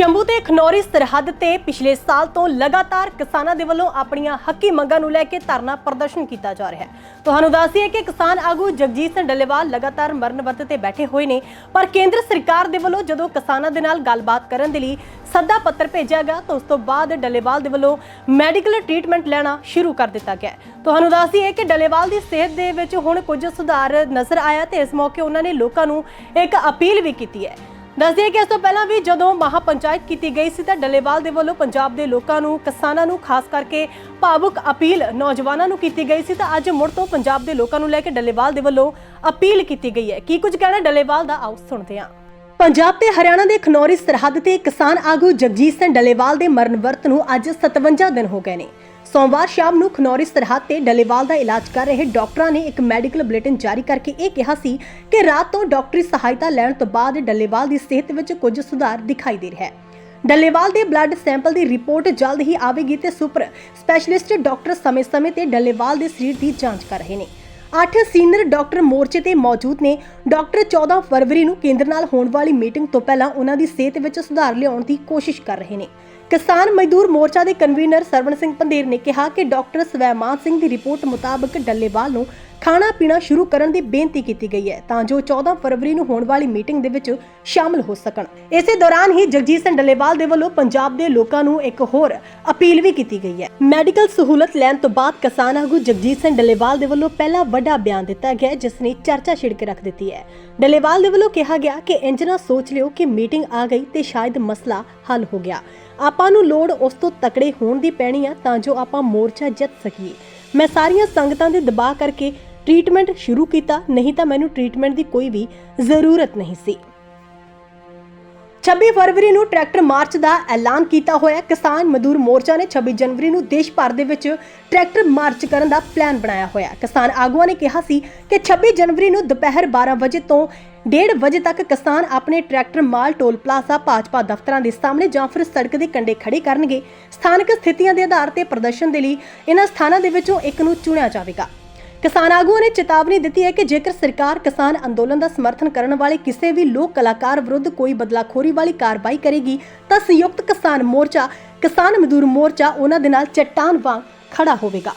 ਸ਼ੰਭੂ ਤੇ ਖਨੌਰੀ ਸਰਹੱਦ ਤੇ ਪਿਛਲੇ ਸਾਲ ਤੋਂ ਲਗਾਤਾਰ ਕਿਸਾਨਾਂ ਦੇ ਵੱਲੋਂ ਆਪਣੀਆਂ ਹੱਕੀ ਮੰਗਾਂ ਨੂੰ ਲੈ ਕੇ ਧਰਨਾ ਪ੍ਰਦਰਸ਼ਨ ਕੀਤਾ ਜਾ ਰਿਹਾ ਹੈ। ਤੁਹਾਨੂੰ ਦੱਸੀਏ ਕਿ ਕਿਸਾਨ ਆਗੂ ਜਗਜੀਤ ਸਿੰਘ ਡੱਲੇਵਾਲ ਲਗਾਤਾਰ ਮਰਨ ਵਰਤ ਤੇ ਬੈਠੇ ਹੋਏ ਨੇ, ਪਰ ਕੇਂਦਰ ਸਰਕਾਰ ਦੇ ਵੱਲੋਂ ਜਦੋਂ ਕਿਸਾਨਾਂ ਦੇ ਨਾਲ ਗੱਲਬਾਤ ਕਰਨ ਦੇ ਲਈ ਸੱਦਾ ਪੱਤਰ ਭੇਜਿਆ ਗਿਆ, ਤਾਂ ਉਸ ਤੋਂ ਬਾਅਦ ਡੱਲੇਵਾਲ ਦੇ ਵੱਲੋਂ ਮੈਡੀਕਲ ਟ੍ਰੀਟਮੈਂਟ ਲੈਣਾ ਸ਼ੁਰੂ ਕਰ ਦਿੱਤਾ ਗਿਆ ਤੁਹਾਨੂੰ ਤੁਹਾਨੂੰ ਦੱਸੀਏ ਕਿ ਡੱਲੇਵਾਲ ਦੀ ਸਿਹਤ ਦੇ ਵਿੱਚ ਹੁਣ ਕੁਝ ਸੁਧਾਰ ਨਜ਼ਰ ਆਇਆ ਤੇ ਇਸ ਮੌਕੇ ਉਹਨਾਂ ਨੇ ਲੋਕਾਂ ਨੂੰ ਇੱਕ ਅਪੀਲ ਵੀ ਕੀਤੀ ਹੈ। ਦੱਸਦੇ ਕਿ ਇਸ ਤੋਂ ਪਹਿਲਾਂ ਵੀ ਜਦੋਂ ਮਹਾਪੰਚਾਇਤ ਕੀਤੀ ਗਈ ਸੀ ਤਾਂ ਡੱਲੇਵਾਲ ਦੇ ਵੱਲੋਂ ਪੰਜਾਬ ਦੇ ਲੋਕਾਂ ਨੂੰ, ਕਿਸਾਨਾਂ ਨੂੰ, ਖਾਸ ਕਰਕੇ ਭਾਵੁਕ ਅਪੀਲ ਨੌਜਵਾਨਾਂ ਨੂੰ ਕੀਤੀ ਗਈ ਸੀ ਤਾਂ ਅੱਜ ਮੁੜ ਤੋਂ ਪੰਜਾਬ ਦੇ ਲੋਕਾਂ ਨੂੰ ਲੈ ਕੇ ਡੱਲੇਵਾਲ ਦੇ ਵੱਲੋਂ ਅਪੀਲ ਕੀਤੀ ਗਈ ਹੈ। ਕੀ ਕੁਝ ਕਹਿਣਾ ਡੱਲੇਵਾਲ ਦਾ ਆਓ ਸੁਣਦੇ ਹਾਂ। ਪੰਜਾਬ ਤੇ ਹਰਿਆਣਾ ਦੇ ਖਨੌਰੀ ਸਰਹੱਦ ਤੇ ਕਿਸਾਨ ਆਗੂ ਜਗਜੀਤ ਸਿੰਘ ਡੱਲੇਵਾਲ ਦੇ ਮਰਨ ਵਰਤ ਨੂੰ ਅੱਜ 57 ਦਿਨ ਹੋ ਗਏ ਨੇ। ਸੋਮਵਾਰ ਸ਼ਾਮ ਨੂੰ ਖਨੌਰੀ ਸਰਹੱਦ ਤੇ ਡੱਲੇਵਾਲ ਦਾ ਇਲਾਜ ਕਰ ਰਹੇ ਡਾਕਟਰਾਂ ਨੇ ਇੱਕ ਮੈਡੀਕਲ ਬੁਲੇਟਿਨ ਜਾਰੀ ਕਰਕੇ ਇਹ ਕਿਹਾ ਸੀ ਕਿ ਰਾਤ ਤੋਂ ਡਾਕਟਰੀ ਸਹਾਇਤਾ ਲੈਣ ਤੋਂ ਬਾਅਦ ਡੱਲੇਵਾਲ ਦੀ ਸਿਹਤ ਵਿੱਚ ਕੁਝ ਸੁਧਾਰ ਦਿਖਾਈ ਦੇ ਰਿਹਾ ਹੈ। ਡੱਲੇਵਾਲ ਦੇ ਬਲੱਡ ਸੈਂਪਲ ਦੀ ਰਿਪੋਰਟ ਜਲਦ ਹੀ ਆਵੇਗੀ ਤੇ ਸੁਪਰ ਸਪੈਸ਼ਲਿਸਟ ਡਾਕਟਰ ਸਮੇਂ-ਸਮੇਂ ਤੇ ਡੱਲੇਵਾਲ ਦੇ ਸਰੀਰ ਦੀ ਜਾਂਚ ਕਰ ਰਹੇ ਨੇ। ਅੱਠ ਸੀਨੀਅਰ ਡਾਕਟਰ ਮੋਰਚੇ ਤੇ ਮੌਜੂਦ ਨੇ। ਡਾਕਟਰ 14 ਫਰਵਰੀ ਨੂੰ ਕੇਂਦਰ ਨਾਲ ਹੋਣ ਵਾਲੀ ਮੀਟਿੰਗ ਤੋਂ ਪਹਿਲਾਂ ਉਹਨਾਂ ਦੀ ਸਿਹਤ ਵਿੱਚ ਸੁਧਾਰ ਲਿਆਉਣ ਦੀ ਕੋਸ਼ਿਸ਼ ਕਰ ਰਹੇ ਨੇ। ਕਿਸਾਨ ਮਜ਼ਦੂਰ ਮੋਰਚਾ ਦੇ ਕਨਵੀਨਰ ਸਰਵਣ ਸਿੰਘ ਪੰਦੇਰ ਨੇ ਕਿਹਾ ਕਿ ਡਾਕਟਰ ਸਵੈਮਾਨ ਸਿੰਘ ਦੀ ਰਿਪੋਰਟ ਮੁਤਾਬਕ ਡੱਲੇਵਾਲ ਨੂੰ ਖਾਣਾ ਪੀਣਾ ਸ਼ੁਰੂ ਕਰਨ ਦੀ ਬੇਨਤੀ ਕੀਤੀ ਗਈ ਹੈ ਤਾਂ ਜੋ 14 ਫਰਵਰੀ ਨੂੰ ਹੋਣ ਵਾਲੀ ਮੀਟਿੰਗ ਦੇ ਵਿੱਚ ਸ਼ਾਮਲ ਹੋ ਸਕਣ। ਇਸੇ ਦੌਰਾਨ ਹੀ ਜਗਜੀਤ ਸਿੰਘ ਡੱਲੇਵਾਲ ਦੇ ਵੱਲੋਂ ਪੰਜਾਬ ਦੇ ਲੋਕਾਂ ਨੂੰ ਇੱਕ ਹੋਰ ਅਪੀਲ ਵੀ ਕੀਤੀ ਗਈ ਹੈ। ਮੈਡੀਕਲ ਸਹੂਲਤ ਲੈਣ ਤੋਂ ਬਾਅਦ ਕਿਸਾਨ ਆਗੂ ਜਗਜੀਤ ਸਿੰਘ ਡੱਲੇਵਾਲ ਦੇ ਵੱਲੋਂ ਪਹਿਲਾ ਵੱਡਾ ਬਿਆਨ ਦਿੱਤਾ ਗਿਆ ਹੈ, ਜਿਸ ਨੇ ਚਰਚਾ ਛਿੜ ਕੇ ਰੱਖ ਦਿੱਤੀ ਹੈ। ਡੱਲੇਵਾਲ ਦੇ ਵੱਲੋਂ ਕਿਹਾ ਗਿਆ ਕਿ ਇੰਜ ਨਾ ਸੋਚ ਲਿਓ ਕਿ ਮੀਟਿੰਗ ਆ ਗਈ ਤੇ ਸ਼ਾਇਦ ਮਸਲਾ ਹੱਲ ਹੋ ਗਿਆ। ਆਪਾਂ ਨੂੰ ਲੋੜ ਉਸ ਤੋਂ ਤਕੜੇ ਹੋਣ ਦੀ ਪੈਣੀ ਆ ਤਾਂ ਜੋ ਆਪਾਂ ਮੋਰਚਾ ਜਿੱਤ ਸਕੀਏ। ਮੈਂ ਸਾਰੀਆਂ ਸੰਗਤਾਂ ਦੇ ਦਬਾਅ ਕਰਕੇ ਟ੍ਰੀਟਮੈਂਟ ਸ਼ੁਰੂ ਕੀਤਾ, ਨਹੀਂ ਤਾਂ ਮੈਨੂੰ ਟ੍ਰੀਟਮੈਂਟ ਦੀ ਕੋਈ ਵੀ ਜ਼ਰੂਰਤ ਨਹੀਂ ਸੀ। 26 ਫਰਵਰੀ ਨੂੰ ਟਰੈਕਟਰ ਮਾਰਚ ਦਾ ਐਲਾਨ ਕੀਤਾ ਹੋਇਆ ਕਿਸਾਨ ਮਜ਼ਦੂਰ ਮੋਰਚਾ ਨੇ 26 ਜਨਵਰੀ ਨੂੰ ਦੇਸ਼ ਭਰ ਦੇ ਵਿੱਚ ਟਰੈਕਟਰ ਮਾਰਚ ਕਰਨ ਦਾ ਪਲਾਨ ਬਣਾਇਆ ਹੋਇਆ ਕਿਸਾਨ ਆਗੂਆਂ ਨੇ ਕਿਹਾ ਸੀ ਕਿ 26 ਜਨਵਰੀ ਨੂੰ ਦੁਪਹਿਰ 12 ਵਜੇ ਤੋਂ 1:30 ਵਜੇ ਤੱਕ ਕਿਸਾਨ ਆਪਣੇ tractor mall toll plaza, Bhajpa ਦਫ਼ਤਰਾਂ ਦੇ ਸਾਹਮਣੇ ਜਾਂ ਫਿਰ ਸੜਕ ਦੇ ਕੰਢੇ ਖੜੇ ਕਰਨਗੇ। ਸਥਾਨਕ ਸਥਿਤੀਆਂ ਦੇ ਆਧਾਰ ਤੇ ਪ੍ਰਦਰਸ਼ਨ ਦੇ ਲਈ ਇਹਨਾਂ ਸਥਾਨਾਂ ਦੇ ਵਿੱਚੋਂ ਇੱਕ ਨੂੰ ਚੁਣਿਆ ਜਾਵੇਗਾ। ਕਿਸਾਨ ਆਗੂਆਂ ਨੇ ਚੇਤਾਵਨੀ ਦਿੱਤੀ ਹੈ ਕਿ ਜੇਕਰ ਸਰਕਾਰ ਕਿਸਾਨ ਅੰਦੋਲਨ ਦਾ ਸਮਰਥਨ ਕਰਨ ਵਾਲੇ ਕਿਸੇ ਵੀ ਲੋਕ ਕਲਾਕਾਰ ਵਿਰੁੱਧ ਕੋਈ ਬਦਲਾਖੋਰੀ ਵਾਲੀ ਕਾਰਵਾਈ ਕਰੇਗੀ, ਤਾਂ ਸੰਯੁਕਤ ਕਿਸਾਨ ਮੋਰਚਾ, ਕਿਸਾਨ ਮਜ਼ਦੂਰ ਮੋਰਚਾ ਉਹਨਾਂ ਦੇ ਨਾਲ ਚੱਟਾਨ ਵਾਂਗ ਖੜਾ ਹੋਵੇਗਾ।